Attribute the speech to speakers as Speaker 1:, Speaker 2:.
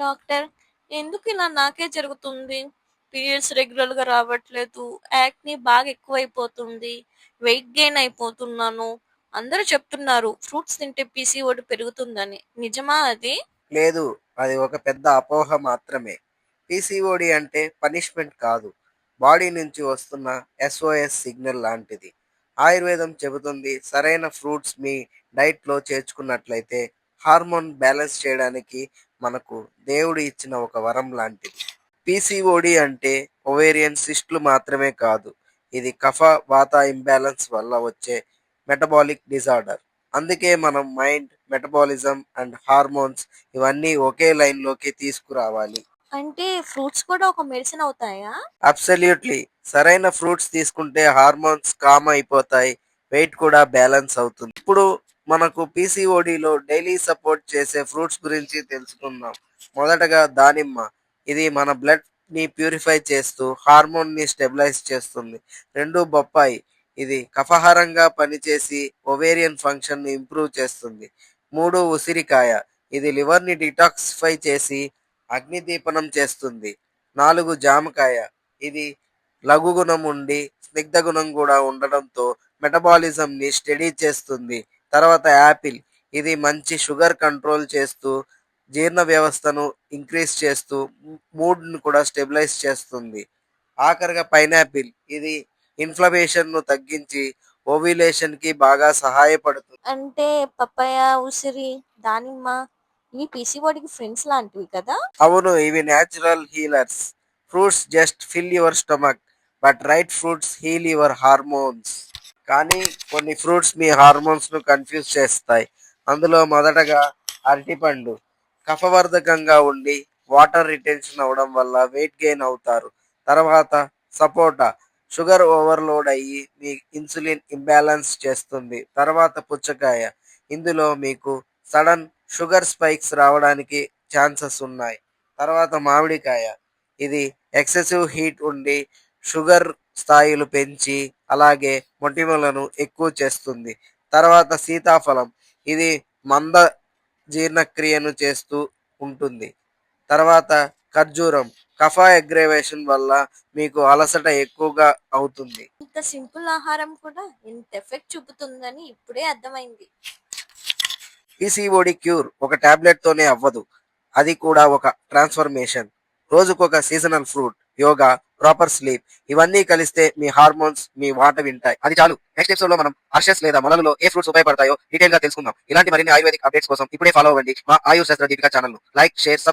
Speaker 1: Doctor ఎందుకు ఇలా నాకే జరుగుతుంది? పీరియడ్స్ రెగ్యులర్గా రావట్లేదు యాక్ని బాగా ఎక్కువైపోతుంది వెయిట్ గెయిన్ అయిపోతున్నాను. అందరూ చెప్తున్నారు ఫ్రూట్స్ తింటే పీసీఓడి పెరుగుతుందని. నిజమా అది?
Speaker 2: లేదు అది ఒక పెద్ద అపోహ మాత్రమే. పీసీఓడి అంటే పనిష్మెంట్ కాదు. బాడీ నుంచి వస్తున్న ఎస్ఓఎస్ సిగ్నల్ లాంటిది. ఆయుర్వేదం చెబుతుంది సరైన ఫ్రూట్స్ మీ డైట్లో చేర్చుకున్నట్లయితే హార్మోన్ బ్యాలెన్స్ చేయడానికి మనకు దేవుడు ఇచ్చిన ఒక వరం లాంటిది. పీసీఓడి అంటే ఒవేరియన్ సిస్ట్లు మాత్రమే కాదు ఇది కఫ వాత ఇంబ్యాలెన్స్ వల్ల వచ్చే మెటబాలిక్ డిజార్డర్. అందుకే మనం మైండ్ మెటబాలిజం అండ్ హార్మోన్స్ ఇవన్నీ ఒకే లైన్లోకి తీసుకురావాలి.
Speaker 1: అంటే ఫ్రూట్స్ కూడా ఒక మెడిసిన్ అవుతాయా?
Speaker 2: అబ్సల్యూట్లీ. సరైన ఫ్రూట్స్ తీసుకుంటే హార్మోన్స్ కామ్ అయిపోతాయి వెయిట్ కూడా బ్యాలెన్స్ అవుతుంది. ఇప్పుడు మనకు పీసీఓడిలో డైలీ సపోర్ట్ చేసే ఫ్రూట్స్ గురించి తెలుసుకుందాం. మొదటగా దానిమ్మ. ఇది మన బ్లడ్ని ప్యూరిఫై చేస్తూ హార్మోన్ని స్టెబిలైజ్ చేస్తుంది. రెండు బొప్పాయి. ఇది కఫహారంగా పనిచేసి ఒవేరియన్ ఫంక్షన్ని ఇంప్రూవ్ చేస్తుంది. మూడు ఉసిరికాయ. ఇది లివర్ని డిటాక్సిఫై చేసి అగ్నిదీపనం చేస్తుంది. నాలుగు జామకాయ. ఇది లఘు గుణం ఉండి స్నిగ్ధ గుణం కూడా ఉండడంతో మెటబాలిజం ని స్టడీ చేస్తుంది. తర్వాత యాపిల్. ఇది మంచి షుగర్ కంట్రోల్ చేస్తూ జీర్ణ వ్యవస్థను ఇంక్రీజ్ చేస్తూ మూడ్ను కూడా స్టెబిలైజ్ చేస్తుంది. ఆఖరిగా పైనాపిల్. ఇది ఇన్ఫ్లమేషన్ను తగ్గించి ఓవ్యులేషన్కి బాగా సహాయపడుతుంది.
Speaker 1: అంటే పప్పాయ ఉసిరి దానిమ్మ ఇవి పీసీఓడికి ఫ్రెండ్స్ లాంటివి కదా?
Speaker 2: అవును ఇవి natural healers. Fruits just fill your stomach. But right fruits heal your hormones. కానీ కొన్ని ఫ్రూట్స్ మీ హార్మోన్స్ను కన్ఫ్యూజ్ చేస్తాయి. అందులో మొదటగా అరటిపండు కఫవర్ధకంగా ఉండి వాటర్ రిటెన్షన్ అవడం వల్ల వెయిట్ గెయిన్ అవుతారు. తర్వాత సపోటా. షుగర్ ఓవర్లోడ్ అయ్యి మీ ఇన్సులిన్ ఇంబ్యాలెన్స్ చేస్తుంది. తర్వాత పుచ్చకాయ. ఇందులో మీకు సడన్ షుగర్ స్పైక్స్ రావడానికి ఛాన్సెస్ ఉన్నాయి. తర్వాత మామిడికాయ. ఇది ఎక్సెసివ్ హీట్ ఉండి షుగర్ స్థాయిలు పెంచి అలాగే మొటిమలను ఎక్కువ చేస్తుంది. తర్వాత సీతాఫలం. ఇది మంద జీర్ణక్రియను చేస్తూ ఉంటుంది. తర్వాత ఖర్జూరం. కఫ అగ్రేవేషన్ వల్ల మీకు అలసట ఎక్కువగా అవుతుంది.
Speaker 1: ఇంత సింపుల్ ఆహారం కూడా ఇంత ఎఫెక్ట్ చూపుతుందని ఇప్పుడే అర్థమైంది.
Speaker 2: పీసీఓడి క్యూర్ ఒక టాబ్లెట్ తోనే అవ్వదు. అది కూడా ఒక ట్రాన్స్ఫర్మేషన్. రోజుకొక seasonal fruit. Yoga proper sleep. ఇవన్నీ కలిస్తే మీ హార్మోన్స్ మీ వాట వింటాయి. అది చాలు. నెక్స్ట్ ఎపిసోడ్లో మనం అర్షస్ లేదా మొలలలో ఏ ఫ్రూట్స్ ఉపయోగపడతాయో డీటెయిల్గా తెలుసుకుందాం. ఇలాంటి మరిన్ని ఆయుర్వేదిక్ అప్డేట్స్ కోసం ఇప్పుడే ఫాలో అవ్వండి మా Ayur Shastra Deepika channel like share sub